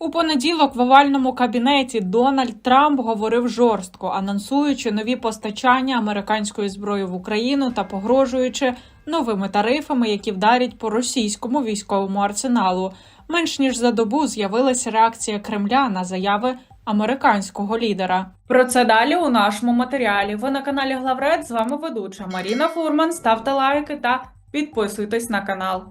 У понеділок в овальному кабінеті Дональд Трамп говорив жорстко, анонсуючи нові постачання американської зброї в Україну та погрожуючи новими тарифами, які вдарять по російському військовому арсеналу. Менш ніж за добу з'явилася реакція Кремля на заяви американського лідера. Про це далі у нашому матеріалі. Ви на каналі Главред. З вами ведуча Маріна Фурман. Ставте лайки та підписуйтесь на канал.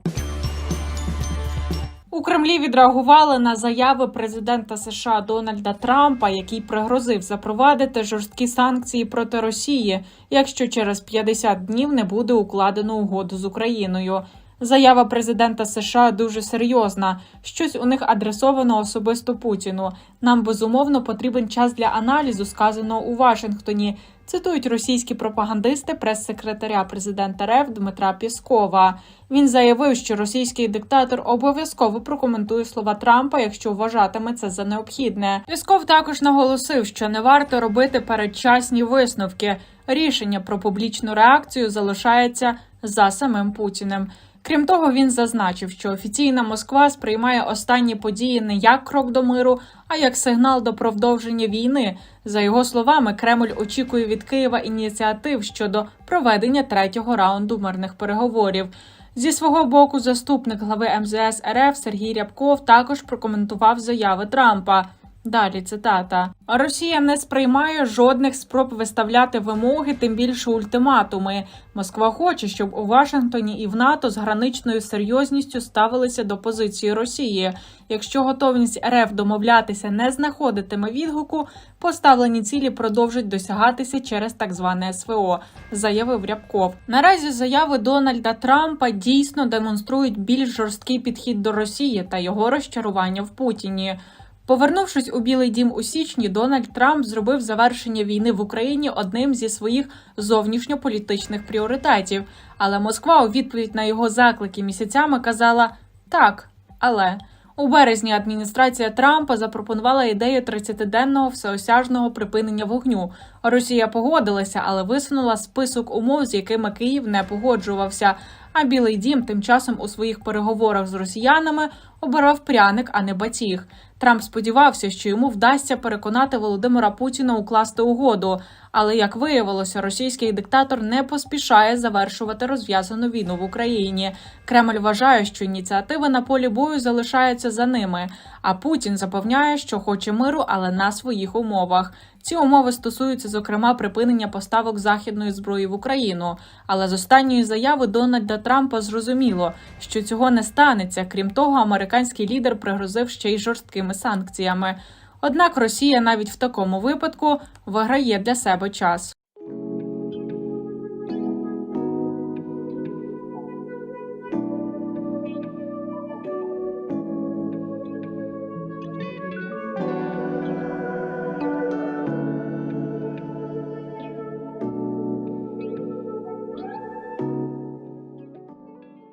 У Кремлі відреагували на заяви президента США Дональда Трампа, який пригрозив запровадити жорсткі санкції проти Росії, якщо через 50 днів не буде укладено угоду з Україною. Заява президента США дуже серйозна. Щось у них адресовано особисто Путіну. Нам безумовно потрібен час для аналізу, сказаного у Вашингтоні. Цитують російські пропагандисти прес-секретаря президента РФ Дмитра Піскова. Він заявив, що російський диктатор обов'язково прокоментує слова Трампа, якщо вважатиме це за необхідне. Пісков також наголосив, що не варто робити передчасні висновки. Рішення про публічну реакцію залишається за самим Путіним. Крім того, він зазначив, що офіційна Москва сприймає останні події не як крок до миру, а як сигнал до продовження війни. За його словами, Кремль очікує від Києва ініціатив щодо проведення третього раунду мирних переговорів. Зі свого боку, заступник глави МЗС РФ Сергій Рябков також прокоментував заяви Трампа. Далі цитата: Росія не сприймає жодних спроб виставляти вимоги, тим більше ультиматуми. Москва хоче, щоб у Вашингтоні і в НАТО з граничною серйозністю ставилися до позиції Росії. Якщо готовність РФ домовлятися не знаходитиме відгуку, поставлені цілі продовжать досягатися через так зване СВО, заявив Рябков. Наразі заяви Дональда Трампа дійсно демонструють більш жорсткий підхід до Росії та його розчарування в Путіні. Повернувшись у Білий Дім у січні, Дональд Трамп зробив завершення війни в Україні одним зі своїх зовнішньополітичних пріоритетів. Але Москва у відповідь на його заклики місяцями казала так, але. У березні адміністрація Трампа запропонувала ідею 30-денного всеосяжного припинення вогню. Росія погодилася, але висунула список умов, з якими Київ не погоджувався. А Білий Дім тим часом у своїх переговорах з росіянами обирав пряник, а не батіг. Трамп сподівався, що йому вдасться переконати Володимира Путіна укласти угоду. Але як виявилося, російський диктатор не поспішає завершувати розв'язану війну в Україні. Кремль вважає, що ініціативи на полі бою залишаються за ними. А Путін запевняє, що хоче миру, але на своїх умовах. Ці умови стосуються, зокрема, припинення поставок західної зброї в Україну. Але з останньої заяви Дональда Трампа зрозуміло, що цього не станеться. Крім того, американський лідер пригрозив ще й жорсткими санкціями. Однак Росія навіть в такому випадку виграє для себе час.